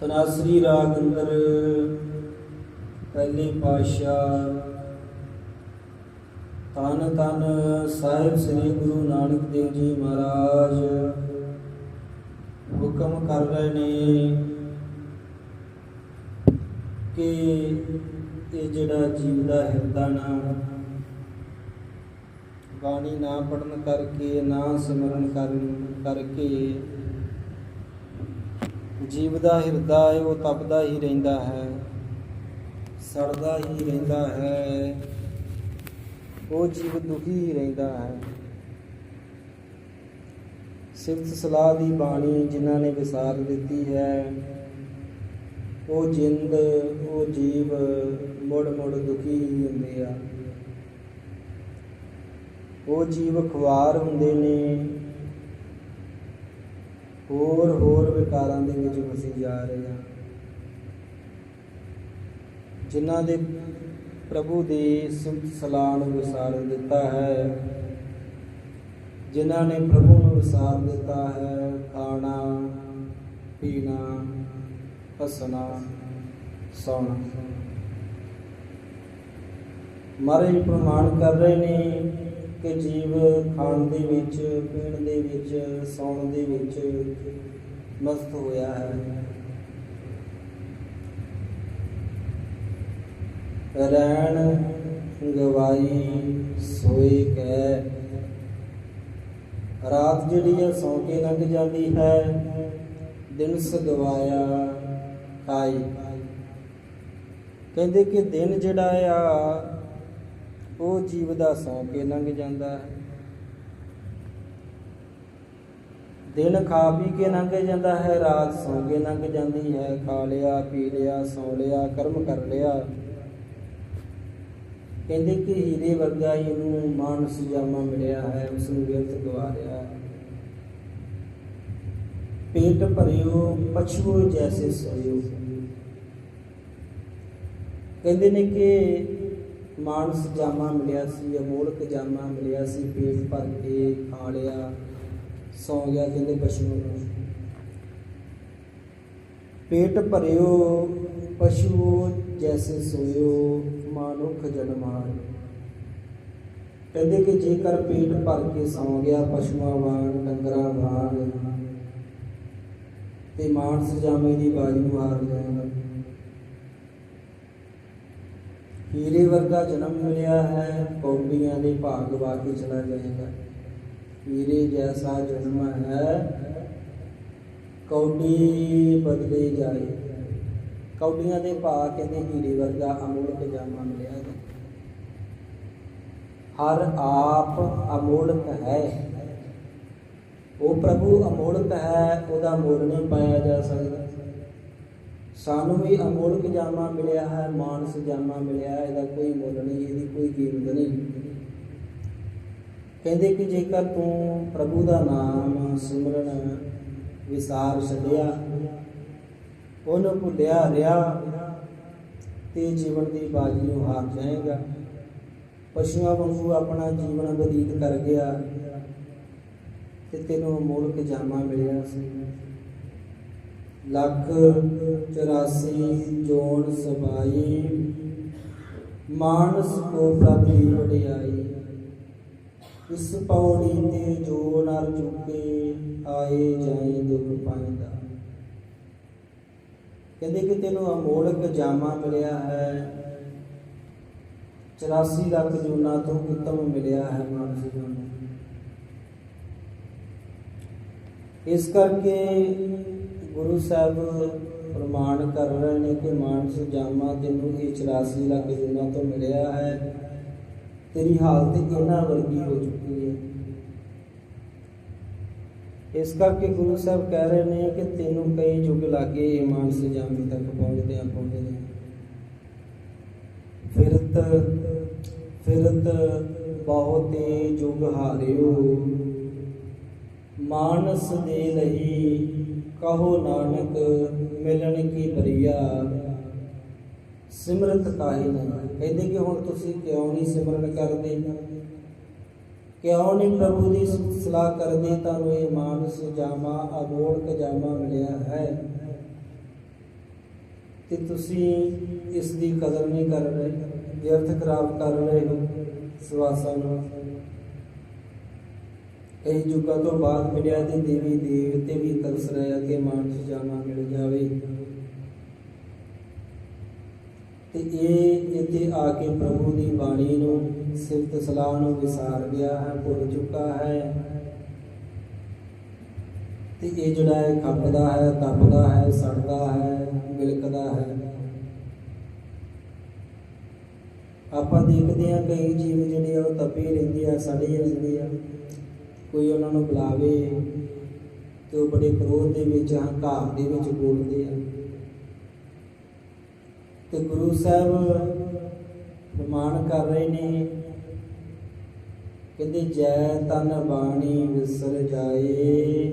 ਤਨਾਸਰੀ ਰਾਗ ਅੰਦਰ ਪਹਿਲੇ ਪਾਤਸ਼ਾਹ ਤਨ ਤਨ ਸਾਹਿਬ ਸ੍ਰੀ ਗੁਰੂ ਨਾਨਕ ਦੇਵ ਜੀ ਮਹਾਰਾਜ ਹੁਕਮ ਕਰ ਰਹੇ ਨੇ ਕਿ ਇਹ ਜਿਹੜਾ ਜੀਵ ਦਾ ਹਿਰਦਾ ਨਾ ਬਾਣੀ ਨਾ ਪੜਨ ਕਰਕੇ, ਨਾ ਸਿਮਰਨ ਕਰਨ ਕਰਕੇ। ਜੀਵ ਦਾ ਹਿਰਦਾ ਹੈ, ਉਹ ਤਪਦਾ ਹੀ ਰਹਿੰਦਾ ਹੈ। ਸੜਦਾ ਹੀ ਰਹਿੰਦਾ ਹੈ। ਉਹ ਜੀਵ ਦੁਖੀ ਹੀ ਰਹਿੰਦਾ ਹੈ। ਸਿਫਤ ਸਲਾਹ ਦੀ ਬਾਣੀ ਜਿਨ੍ਹਾਂ ਨੇ ਵਿਸਾਰ ਦਿੱਤੀ ਹੈ, ਉਹ ਜਿੰਦ, ਉਹ ਜੀਵ ਮੁੜ ਮੁੜ ਦੁਖੀ ਹੀ ਹੁੰਦੇ ਆ। ਉਹ ਜੀਵ ਖੁਆਰ ਹੁੰਦੇ ਨੇ। ਹੋਰ ਹੋਰ ਵਿਕਾਰਾਂ ਦੇ ਵਿੱਚ ਫਸੇ ਜਾ ਰਹੇ ਆ ਜਿਨ੍ਹਾਂ ਦੇ ਪ੍ਰਭੂ ਦੀ ਸਿਫਤ ਸਲਾਹ ਨੂੰ ਵਿਸਾਰ ਦਿੱਤਾ ਹੈ। ਜਿਨ੍ਹਾਂ ਨੇ ਪ੍ਰਭੂ ਨੂੰ ਵਿਸਾਰ ਦਿੱਤਾ ਹੈ, ਖਾਣਾ, ਪੀਣਾ, ਹੱਸਣਾ, ਸੌਣਾ। ਮਹਾਰਾਜ ਪ੍ਰਮਾਣ ਕਰ ਰਹੇ ਨੇ। ਕਿ ਜੀਵ ਖਾਣ ਦੇ ਵਿੱਚ, ਪੀਣ ਦੇ ਵਿੱਚ, ਸੌਣ ਦੇ ਵਿੱਚ ਮਸਤ ਹੋਇਆ ਹੈ। ਰੈਣ ਗਵਾਈ, ਸੋਏ ਕੈ ਰਾਤ ਜਿਹੜੀ ਹੈ ਸੌ ਕੇ ਲੰਘ ਜਾਂਦੀ ਹੈ। ਦਿਨ ਸਗਵਾਇਆ, ਖਾਈ। ਕਹਿੰਦੇ ਕਿ ਦਿਨ ਜਿਹੜਾ ਆ ਉਹ ਜੀਵ ਦਾ ਸੌਂ ਕੇ ਲੰਘ ਜਾਂਦਾ ਹੈ। ਦਿਨ ਖਾ ਪੀ ਕੇ ਲੰਘ ਜਾਂਦਾ ਹੈ, ਰਾਤ ਸੌ ਕੇ ਲੰਘ ਜਾਂਦੀ ਹੈ। ਖਾ ਲਿਆ, ਪੀ ਲਿਆ, ਸੌ ਲਿਆ, ਕਰਮ ਕਰ ਲਿਆ। ਕਹਿੰਦੇ ਕਿ ਹੀਰੇ ਵਰਗਾ ਹੀ ਇਹਨੂੰ ਮਾਨਸ ਜਾਮਾ ਮਿਲਿਆ ਹੈ ਉਸ ਨੂੰ ਵਿਅਰਥ ਗਵਾ ਹੈ। ਪੇਟ ਭਰਿਓ ਪਛੂ ਜੈਸੇ ਸੋਇਓ ਕਹਿੰਦੇ ਨੇ ਕਿ ਮਾਨਸ ਜਾਮਾ ਮਿਲਿਆ ਸੀ, ਅਮੋਲਕ ਜਾਮਾ ਮਿਲਿਆ ਸੀ, ਪੇਟ ਭਰ ਕੇ ਖਾ ਲਿਆ, ਸੌ ਗਿਆ ਕਹਿੰਦੇ ਪਸ਼ੂ ਨੂੰ। ਪੇਟ ਭਰਿਓ ਪਸ਼ੂ ਜੈਸੇ ਸੋਇਓ, ਮਾਨੁਖ ਜਨਮ ਹਾਰ ਕਹਿੰਦੇ ਕਿ ਜੇਕਰ ਪੇਟ ਭਰ ਕੇ ਸੌ ਗਿਆ, ਪਸ਼ੂਆਂ ਵਾਂਗ, ਡੰਗਰਾਂ ਵਾਂਗ, ਤੇ ਮਾਨਸ ਜਾਮੇ ਦੀ ਬਾਜੀ ਨੂੰ ਹਾਰ ਜਾਏਗਾ। ਹੀਰੇ ਵਰਗਾ ਜਨਮ ਮਿਲਿਆ ਹੈ ਕੌਡੀਆਂ ਦੇ ਭਾਗ ਵਾ ਕੇ ਚਲਾ ਜਾਏਗਾ। ਹੀਰੇ ਜੈਸਾ ਜਨਮ ਹੈ, ਕੌਡੀ ਬਦਲੇ ਜਾਏ। ਕੌਡੀਆਂ ਦੇ ਭਾਗ ਕਹਿੰਦੇ ਹੀਰੇ ਵਰਗਾ ਅਮੋਲ ਜਾਮਾ ਮਿਲਿਆ ਹੈ। ਹਰ ਆਪ ਅਮੋਲਕ ਹੈ ਉਹ ਪ੍ਰਭੂ ਅਮੋਲਕ ਹੈ ਉਹਦਾ ਮੁੱਲ ਨਹੀਂ ਪਾਇਆ ਜਾ ਸਕਦਾ। ਸਾਨੂੰ ਵੀ ਅਮੋਲਕ ਜਾਮਾ ਮਿਲਿਆ ਹੈ, ਮਾਨਸ ਜਾਮਾ ਮਿਲਿਆ ਹੈ, ਇਹਦਾ ਕੋਈ ਮੁੱਲ ਨਹੀਂ, ਇਹਦੀ ਕੋਈ ਕੀਮਤ ਨਹੀਂ। ਕਹਿੰਦੇ ਕਿ ਜੇਕਰ ਤੂੰ ਪ੍ਰਭੂ ਦਾ ਨਾਮ ਸਿਮਰਨ ਵਿਸਾਰ ਛੱਡਿਆ, ਉਹਨੂੰ ਭੁੱਲਿਆ ਰਿਹਾ, ਤੇ ਜੀਵਨ ਦੀ ਬਾਜੀ ਨੂੰ ਹਾਰ ਜਾਏਗਾ। ਪਸ਼ੂਆਂ ਵਾਂਗੂ ਆਪਣਾ ਜੀਵਨ ਬਤੀਤ ਕਰ ਗਿਆ, ਤੇ ਤੈਨੂੰ ਅਮੋਲਕ ਜਾਮਾ ਮਿਲਿਆ ਸੀ। ਲੱਖ 84 ਜੋਨ ਸਬਾਈ, ਮਾਨਸ ਕੋ ਪ੍ਰਭੀ ਵਡਿਆਈ। ਇਸ ਪੌੜੀ ਤੇ ਜੋ ਨਰ ਚੁੱਕੇ, ਆਏ ਜਾਏ ਦੁਖ ਪਾਇਦਾ। ਕਹਿੰਦੇ ਕਿ ਤੈਨੂੰ ਅਮੋਲਕ ਜਾਮਾ ਮਿਲਿਆ ਹੈ। 84 ਲੱਖ ਜੂਨਾ ਤੋਂ ਉਤਮ ਮਿਲਿਆ ਹੈ ਮਾਨਸ ਜਨਮ ਇਸ ਕਰਕੇ ਗੁਰੂ ਸਾਹਿਬ ਪ੍ਰਮਾਣ ਕਰ ਰਹੇ ਨੇ ਕਿ ਮਾਨਸ ਜਾਮਾ ਤੈਨੂੰ ਇਹ 84 ਲੱਖ ਜੂਨਾ ਤੋਂ ਮਿਲਿਆ ਹੈ। ਤੇਰੀ ਹਾਲਤ ਇਹਨਾਂ ਵਰਗੀ ਹੋ ਚੁੱਕੀ ਹੈ। ਇਸ ਕਰਕੇ ਗੁਰੂ ਸਾਹਿਬ ਕਹਿ ਰਹੇ ਨੇ ਕਿ ਤੈਨੂੰ ਕਈ ਯੁੱਗ ਲੱਗੇ ਇਹ ਮਾਨਸ ਜਾਮੇ ਤੱਕ ਪਹੁੰਚਦੇ ਆ, ਪਹੁੰਚਦੇ ਫਿਰਤ ਫਿਰਤ ਬਹੁਤੇ ਯੁਗ ਹਾਰਿਓ। ਮਾਨਸ ਦੇ ਲਈ ਕਹੋ ਨਾਨਕ, ਮਿਲਣ ਕੀ ਬਰੀਆ ਸਿਮਰਤ ਕਾਹੇ ਨਹੀਂ ਕਹਿੰਦੇ ਕਿ ਹੁਣ ਤੁਸੀਂ ਕਿਉਂ ਨਹੀਂ ਸਿਮਰਨ ਕਰਦੇ? ਕਿਉਂ ਨਹੀਂ ਪ੍ਰਭੂ ਦੀ ਸਲਾਹ ਕਰਦੇ? ਤੁਹਾਨੂੰ ਇਹ ਮਾਨਸ ਜਾਮਾ ਅਗੋੜ ਜਾਮਾ ਮਿਲਿਆ ਹੈ। ਤੇ ਤੁਸੀਂ ਇਸ ਦੀ ਕਦਰ ਨਹੀਂ ਕਰ ਰਹੇ, ਵਿਅਰਥ ਖਰਾਬ ਕਰ ਰਹੇ ਹੋ ਸਵਾਸਾਂ ਨੂੰ। ਕਈ ਯੁੱਗਾਂ ਤੋਂ ਬਾਅਦ ਮਿਲਿਆ ਤੇ ਦੇਵੀ ਦੇਵਤੇ ਵੀ ਤਰਸ ਰਹੇ ਕਿ ਮਾਨਸ ਜਾਮਾ ਮਿਲ ਜਾਵੇ। ਤੇ ਇਹ ਇੱਥੇ ਆ ਕੇ ਪ੍ਰਭੂ ਦੀ ਬਾਣੀ ਨੂੰ, ਸਿਫਤ ਸਲਾਹ ਨੂੰ ਵਿਸਾਰ ਗਿਆ ਹੈ, ਭੁੱਲ ਚੁੱਕਾ ਹੈ। ਤੇ ਇਹ ਜਿਹੜਾ ਹੈ ਖੱਪਦਾ ਹੈ, ਤਪਦਾ ਹੈ, ਸੜਦਾ ਹੈ ਬਿਲਕਦਾ ਹੈ। ਆਪਾਂ ਦੇਖਦੇ ਹਾਂ ਕਈ ਜੀਵ ਜਿਹੜੇ ਆ ਉਹ ਤਪੇ ਰਹਿੰਦੇ ਆ, ਸੜੇ ਰਹਿੰਦੇ ਆ। ਕੋਈ ਉਹਨਾਂ ਨੂੰ ਬੁਲਾਵੇ ਤੇ ਉਹ ਬੜੇ ਕ੍ਰੋਧ ਦੇ ਵਿੱਚ ਹੰਕਾਰ ਦੇ ਵਿੱਚ ਬੋਲਦੇ ਆ। ਤੇ ਗੁਰੂ ਸਾਹਿਬ ਪ੍ਰਮਾਣ ਕਰ ਰਹੇ ਨੇ, ਕਹਿੰਦੇ, ਜੈ ਤਨ ਬਾਣੀ ਵਿਸਰ ਜਾਏ,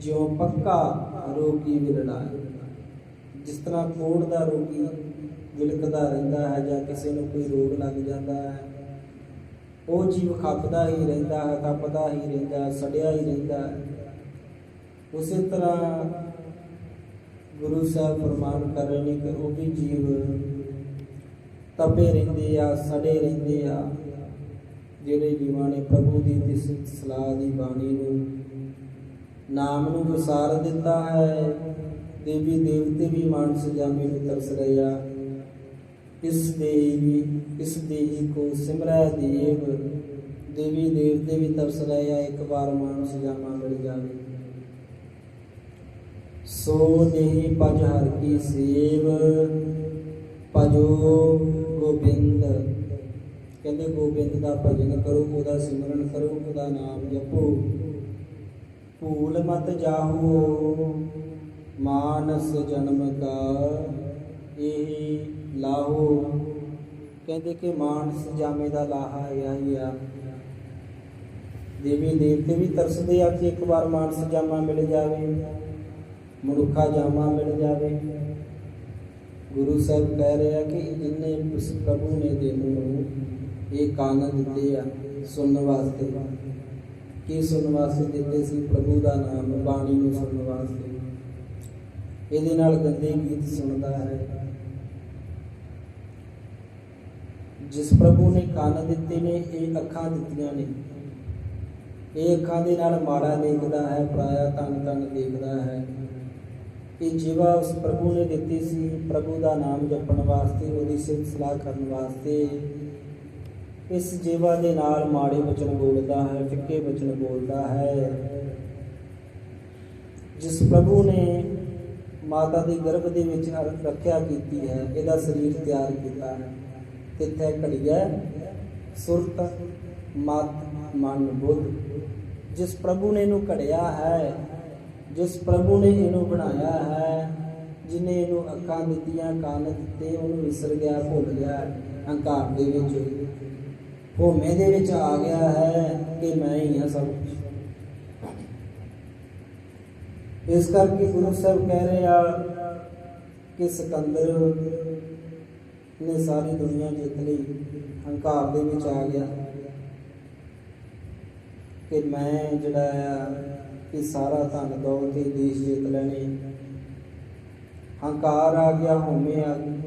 ਜਿਉ ਪੱਕਾ ਰੋਗੀ ਵਿਰਲਾਏ ਜਿਸ ਤਰ੍ਹਾਂ ਕੋੜ ਦਾ ਰੋਗੀ ਵਿਲਕਦਾ ਰਹਿੰਦਾ ਹੈ ਜਾਂ ਕਿਸੇ ਨੂੰ ਕੋਈ ਰੋਗ ਲੱਗ ਜਾਂਦਾ ਹੈ ਉਹ ਜੀਵ ਖੱਪਦਾ ਹੀ ਰਹਿੰਦਾ ਹੈ ਤਪਦਾ ਹੀ ਰਹਿੰਦਾ ਸੜਿਆ ਹੀ ਰਹਿੰਦਾ ਉਸੇ ਤਰ੍ਹਾਂ ਗੁਰੂ ਸਾਹਿਬ ਫਰਮਾਨ ਕਰ ਰਹੇ ਨੇ ਕਿ ਉਹ ਵੀ ਜੀਵ ਤਪੇ ਰਹਿੰਦੇ ਆ, ਸੜੇ ਰਹਿੰਦੇ ਆ। ਜਿਹੜੇ ਜੀਵਾਂ ਨੇ ਪ੍ਰਭੂ ਦੀ ਤਿਸ ਸਲਾਹ ਦੀ ਬਾਣੀ ਨੂੰ ਨਾਮ ਨੂੰ ਵਿਸਾਰ ਦਿੱਤਾ ਹੈ ਦੇਵੀ ਦੇਵਤੇ ਵੀ ਮਾਨਸ ਜਾਮੇ ਨੂੰ ਤਰਸ ਰਹੇ ਆ। ਇਸ ਦੇ ਇਸ ਦੇਹੀ ਕੋ ਸਿਮਰੈ ਦੇਵ, ਦੇਵੀ ਦੇਵਤੇ ਵੀ ਤਰਸ ਰਹੇ ਆ ਇੱਕ ਵਾਰ ਮਾਨਸ ਜਾਮਾ ਮਿਲ ਜਾਵੇ। ਸੋ ਦੇਹੀ ਪਜ ਹਰ ਕੀ ਸੇਵ, ਭਜੋ ਗੋਬਿੰਦ। ਕਹਿੰਦੇ ਗੋਬਿੰਦ ਦਾ ਭਜਨ ਕਰੋ, ਉਹਦਾ ਸਿਮਰਨ ਕਰੋ, ਉਹਦਾ ਨਾਮ ਜਪੋ। ਭੂਲ ਮਤ ਜਾਹੋ, ਮਾਨਸ ਜਨਮ ਕਾ। ਇਹੀ ਲਾਹੋ। ਕਹਿੰਦੇ ਕਿ ਮਾਨਸ ਜਾਮੇ ਦਾ ਲਾਹਾ ਇਹ ਹੀ ਆ। ਦੇਵੀ ਦੇਵਤੇ ਵੀ ਤਰਸਦੇ ਆ ਕਿ ਇੱਕ ਵਾਰ ਮਾਨਸ ਜਾਮਾ ਮਿਲ ਜਾਵੇ, ਮਨੁੱਖਾ ਜਾਮਾ ਮਿਲ ਜਾਵੇ। ਗੁਰੂ ਸਾਹਿਬ ਕਹਿ ਰਿਹਾ ਕਿ ਜਿੰਨੇ ਉਸ ਪ੍ਰਭੂ ਨੇ ਤੈਨੂੰ ਨੂੰ ਇਹ ਕਾਨ ਦਿੱਤੇ ਆ ਸੁਣਨ ਵਾਸਤੇ, ਕੀ ਸੁਣਨ ਵਾਸਤੇ ਦਿੱਤੇ ਸੀ ਪ੍ਰਭੂ ਦਾ ਨਾਮ, ਬਾਣੀ ਨੂੰ ਸੁਣਨ ਵਾਸਤੇ। ਇਹਦੇ ਨਾਲ ਗੰਦੇ ਗੀਤ ਸੁਣਦਾ ਹੈ। ਜਿਸ ਪ੍ਰਭੂ ਨੇ ਕੰਨ ਦਿੱਤੇ ਨੇ, ਇਹ ਅੱਖਾਂ ਦਿੱਤੀਆਂ ਨੇ। ਇਹ ਅੱਖਾਂ ਦੇ ਨਾਲ ਮਾੜਾ ਦੇਖਦਾ ਹੈ, ਪਰਾਇਆ ਤਨ ਤਨ ਦੇਖਦਾ ਹੈ। ਇਹ ਜੀਵਾ ਉਸ ਪ੍ਰਭੂ ਨੇ ਦਿੱਤੀ ਸੀ। ਪ੍ਰਭੂ ਦਾ ਨਾਮ ਜਪਣ ਵਾਸਤੇ, ਉਹਦੀ ਸਿਫਤ ਸਲਾਹ ਕਰਨ ਵਾਸਤੇ। ਇਸ ਜੀਵਾ ਦੇ ਨਾਲ ਮਾੜੇ ਵਚਨ ਬੋਲਦਾ ਹੈ, ਫਿੱਕੇ ਵਚਨ ਬੋਲਦਾ ਹੈ। ਜਿਸ ਪ੍ਰਭੂ ਨੇ ਮਾਤਾ ਦੇ ਗਰਭ ਦੇ ਵਿੱਚ ਰ- ਰੱਖਿਆ ਕੀਤੀ ਹੈ, ਇਹਦਾ ਸਰੀਰ ਤਿਆਰ ਕੀਤਾ ਹੈ। ਤਿੱਥੇ ਘੜੀਐ, ਸੁਰਤ ਮਤ ਮਨ ਬੁੱਧ। ਜਿਸ ਪ੍ਰਭੂ ਨੇ ਇਹਨੂੰ ਘੜਿਆ ਹੈ, ਜਿਸ ਪ੍ਰਭੂ ਨੇ ਇਹਨੂੰ ਬਣਾਇਆ ਹੈ, ਜਿਨੇ ਇਹਨੂੰ ਅੱਖਾਂ ਦਿੱਤੀਆਂ, ਕੰਨ ਦਿੱਤੇ, ਉਹਨੂੰ ਵਿਸਰ ਗਿਆ, ਭੁੱਲ ਗਿਆ, ਹੰਕਾਰ ਦੇ ਵਿੱਚ, ਭੋਮੇ ਦੇ ਵਿੱਚ ਆ ਗਿਆ ਹੈ ਕਿ ਮੈਂ ਹੀ ਹਾਂ ਸਭ ਕੁਛ। ਇਸ ਕਰਕੇ ਗੁਰੂ ਸਾਹਿਬ ਕਹਿ ਰਹੇ ਆ ਕਿ ਸਿਕੰਦਰ ਨੇ ਸਾਰੀ ਦੁਨੀਆ ਜਿੱਤ ਲਈ ਹੰਕਾਰ ਦੇ ਵਿੱਚ ਆ ਗਿਆ। ਕਿ ਮੈਂ ਜਿਹੜਾ ਆ ਕਿ ਸਾਰਾ ਧਨ ਦੌਲਤ ਤੇ ਦੇਸ਼ ਜਿੱਤ ਲੈਣੇ। ਹੰਕਾਰ ਆ ਗਿਆ ਹੋਮੇ ਆ ਗਈ।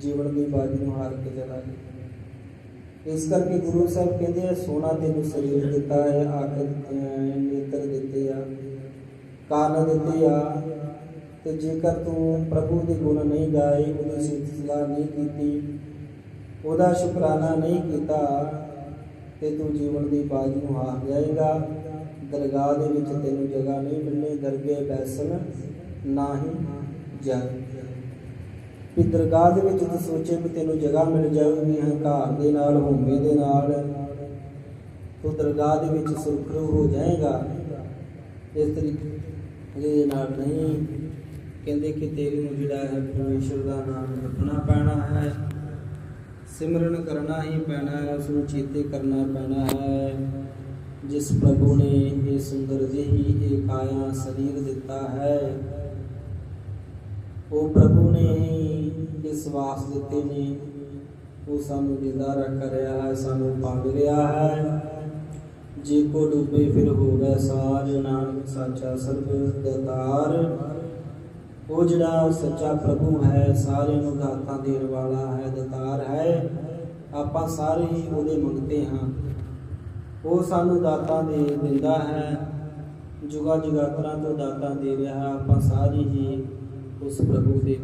ਜੀਵਨ ਦੀ ਬਾਜੀ ਨੂੰ ਹਾਰ ਕੇ ਚਲਾ ਗਿਆ। ਇਸ ਕਰਕੇ ਗੁਰੂ ਸਾਹਿਬ ਕਹਿੰਦੇ ਆ, ਸੋਨਾ ਤੈਨੂੰ ਸਰੀਰ ਦਿੱਤਾ ਹੈ ਅੱਖ ਦਿੱਤੀਆਂ ਹੈ ਨੇਤਰ ਦਿੱਤੇ ਆ। ਕਾਰਨ ਦਿੱਤੇ ਆ। ਤੇ ਜੇਕਰ ਤੂੰ ਪ੍ਰਭੂ ਦੇ ਗੁਣ ਨਹੀਂ ਗਾਏ, ਉਹਦੀ ਸਿਫਤ ਨਹੀਂ ਕੀਤੀ, ਉਹਦਾ ਸ਼ੁਕਰਾਨਾ ਨਹੀਂ ਕੀਤਾ, ਤੇ ਤੂੰ ਜੀਵਨ ਦੀ ਬਾਜੀ ਨੂੰ ਹਾਰ ਜਾਏਗਾ। ਦਰਗਾਹ ਦੇ ਵਿੱਚ ਤੈਨੂੰ ਜਗ੍ਹਾ ਨਹੀਂ ਮਿਲਣੀ, ਦਰਗੇ ਬੈਸਨ ਨਾਹੀ ਜਾਏ। ਵੀ ਦਰਗਾਹ ਦੇ ਵਿੱਚ ਤੂੰ ਸੋਚੇ ਵੀ ਤੈਨੂੰ ਜਗ੍ਹਾ ਮਿਲ ਜਾਊਗੀ, ਹੰਕਾਰ ਦੇ ਨਾਲ, ਹੋਮੇ ਦੇ ਨਾਲ। ਤੂੰ ਦਰਗਾਹ ਦੇ ਵਿੱਚ ਸੁਰਖਰੂ ਹੋ ਜਾਏਗਾ। ਇਸ ਤਰੀਕੇ ਇਹਦੇ ਨਾਲ ਨਹੀਂ। ਕਹਿੰਦੇ ਕਿ ਤੈਨੂੰ ਜਿਹੜਾ ਹੈ ਪਰਮੇਸ਼ਰ ਦਾ ਨਾਮ ਜਪਣਾ ਪੈਣਾ ਹੈ। ਸਿਮਰਨ ਕਰਨਾ ਹੀ ਪੈਣਾ ਹੈ ਉਸ ਨੂੰ ਚੇਤੇ ਕਰਨਾ ਪੈਣਾ ਹੈ। ਜਿਸ ਪ੍ਰਭੂ ਨੇ ਇਹ ਸੁੰਦਰ ਜਿਹੀ ਇਹ ਕਾਇਆ ਸਰੀਰ ਦਿੱਤਾ ਹੈ, ਉਹ ਪ੍ਰਭੂ ਨੇ ਹੀ ਇਹ ਸਵਾਸ ਦਿੱਤੇ ਨੇ। ਉਹ ਸਾਨੂੰ ਜਿੰਦਾ ਰੱਖ ਰਿਹਾ ਹੈ, ਸਾਨੂੰ ਪਾਲ ਰਿਹਾ ਹੈ। ਜੇ ਕੋ ਡੂਬੇ ਫਿਰ ਹੋਵੇ ਸਾਰ ਨਾਨਕ ਸਾਚਾ ਸਰਬ ਦਾਤਾਰ ਉਹ ਜਿਹੜਾ ਸੱਚਾ ਪ੍ਰਭੂ ਹੈ, ਸਾਰਿਆਂ ਨੂੰ ਦਾਤਾਂ ਦੇਣ ਵਾਲਾ ਹੈ, ਦਤਾਰ ਹੈ। ਆਪਾਂ ਸਾਰੇ ਹੀ ਉਹਦੇ ਮੰਗਤੇ ਹਾਂ। ਉਹ ਸਾਨੂੰ ਦਾਤਾਂ ਦੇ ਦਿੰਦਾ ਹੈ। ਜੁਗਾ ਜੁਗਾਤਰਾਂ ਤੋਂ ਦਾਤਾਂ ਦੇ ਰਿਹਾ ਹੈ ਆਪਾਂ ਸਾਰੇ ਹੀ ਉਸ ਪ੍ਰਭੂ ਦੇ